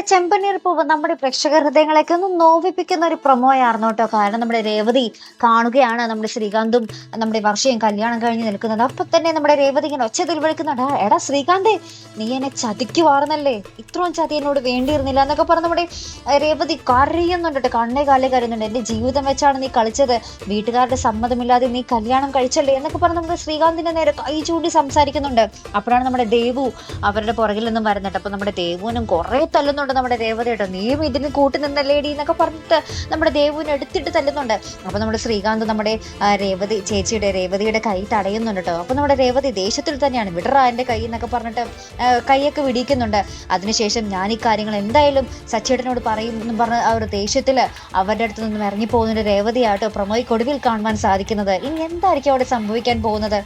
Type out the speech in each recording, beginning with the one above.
ചെമ്പനീർ പൂവ് നമ്മുടെ പ്രേക്ഷക ഹൃദയങ്ങളെയൊക്കെ ഒന്ന് നോവിപ്പിക്കുന്ന ഒരു പ്രൊമോയായിരുന്നു കേട്ടോ. കാരണം നമ്മുടെ രേവതി കാണുകയാണ് നമ്മുടെ ശ്രീകാന്തും നമ്മുടെ വർഷയും കല്യാണം കഴിഞ്ഞ് നിൽക്കുന്നത്. അപ്പൊ തന്നെ നമ്മുടെ രേവതി ഇങ്ങനെ ഒച്ചതിൽ വിളിക്കുന്നുണ്ട് എടാ ശ്രീകാന്തേ നീ എന്നെ ചതിക്കുവാർന്നല്ലേ ഇത്രയും ചതി എന്നോട് വേണ്ടിയിരുന്നില്ല എന്നൊക്കെ പറഞ്ഞ് നമ്മുടെ രേവതി കരയുന്നുണ്ട് കേട്ടോ. കണ്ണേ കാലേ കരയുന്നുണ്ട്. എന്റെ ജീവിതം വെച്ചാണ് നീ കളിച്ചത്. വീട്ടുകാരുടെ സമ്മതമില്ലാതെ നീ കല്യാണം കഴിച്ചല്ലേ? എന്നൊക്കെ പറഞ്ഞ് നമ്മുടെ ശ്രീകാന്തിന്റെ നേരെ കൈ ചൂണ്ടി സംസാരിക്കുന്നുണ്ട്. അപ്പോഴാണ് നമ്മുടെ ദേവു അവരുടെ പുറകിൽ നിന്നും വരുന്നുണ്ട് അപ്പൊ നമ്മുടെ ദേവുവിനും കുറെ തല്ലുന്നുണ്ട്. നമ്മുടെ രേവതി കേട്ടോ നീയും ഇതിന് കൂട്ടി നിന്നല്ലേടി എന്നൊക്കെ പറഞ്ഞിട്ട് നമ്മുടെ ദേവുവിനെ എടുത്തിട്ട് തല്ലുന്നുണ്ട്. അപ്പൊ നമ്മുടെ ശ്രീകാന്ത് നമ്മുടെ രേവതി ചേച്ചിയുടെ രേവതിയുടെ കൈ തടയുന്നുണ്ട് കേട്ടോ അപ്പൊ നമ്മുടെ രേവതി ദേഷ്യത്തിൽ തന്നെയാണ്. വിടറ എന്റെ കൈ എന്നൊക്കെ പറഞ്ഞിട്ട് കൈയൊക്കെ വിടിയിക്കുന്നുണ്ട്. അതിനുശേഷം ഞാൻ ഈ കാര്യങ്ങൾ എന്തായാലും സച്ചേട്ടനോട് പറയും എന്ന് പറഞ്ഞ ആ ഒരു ദേഷ്യത്തിൽ അവരുടെ അടുത്ത് നിന്നും പോകുന്ന രേവതിയാട്ടോ പ്രമോയ്ക്കൊടുവിൽ കാണുവാൻ സാധിക്കുന്നത്. ഇനി എന്തായിരിക്കും അവിടെ സംഭവിക്കാൻ പോകുന്നത്?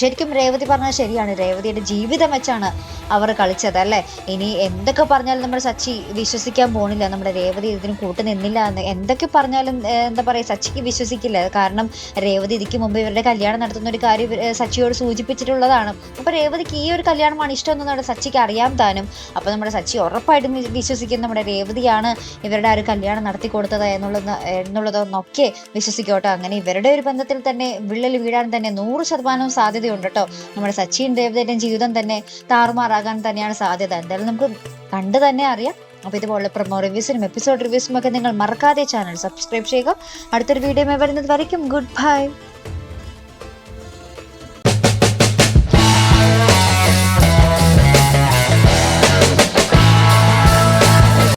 ശരിക്കും രേവതി പറഞ്ഞാൽ ശരിയാണ്. രേവതിയുടെ ജീവിതം വെച്ചാണ് അവർ കളിച്ചത് അല്ലേ? ഇനി എന്തൊക്കെ പറഞ്ഞാലും നമ്മൾ സച്ചി വിശ്വസിക്കാൻ പോണില്ല. നമ്മുടെ രേവതി ഇതിന് കൂട്ടു നിന്നില്ല എന്ന് എന്തൊക്കെ പറഞ്ഞാലും എന്താ പറയുക സച്ചിക്ക് വിശ്വസിക്കില്ല. കാരണം രേവതി ഇതിക്ക് മുമ്പ് ഇവരുടെ കല്യാണം നടത്തുന്ന ഒരു കാര്യം സച്ചിയോട് സൂചിപ്പിച്ചിട്ടുള്ളതാണ്. അപ്പോൾ രേവതിക്ക് ഈ ഒരു കല്യാണമാണ് ഇഷ്ടമെന്ന് നമ്മുടെ സച്ചിക്ക് അറിയാം താനും. അപ്പോൾ നമ്മുടെ സച്ചി ഉറപ്പായിട്ടും വിശ്വസിക്കുന്ന നമ്മുടെ രേവതിയാണ് ഇവരുടെ ആ ഒരു കല്യാണം നടത്തി കൊടുത്തത് എന്നുള്ളത് എന്നുള്ളതൊന്നൊക്കെ വിശ്വസിക്കോട്ടോ. അങ്ങനെ ഇവരുടെ ഒരു ബന്ധത്തിൽ തന്നെ വിള്ളൽ വീഴാൻ തന്നെ നൂറ് ശതമാനം സാധ്യതയുണ്ട് കേട്ടോ. നമ്മുടെ സച്ചിൻ ദേവതയുടെ ജീവിതം തന്നെ താറുമാറാകാൻ തന്നെയാണ് സാധ്യത. എന്തായാലും നമുക്ക് കണ്ടു തന്നെ അറിയാം. അപ്പോൾ ഇതുപോലുള്ള പ്രൊമോ റിവ്യൂസിനും എപ്പിസോഡ് റിവ്യൂസിനും ഒക്കെ നിങ്ങൾ മറക്കാതെ ചാനൽ സബ്സ്ക്രൈബ് ചെയ്യുക. അടുത്തൊരു വീഡിയോ വരുന്നത് വരയ്ക്കും. Good bye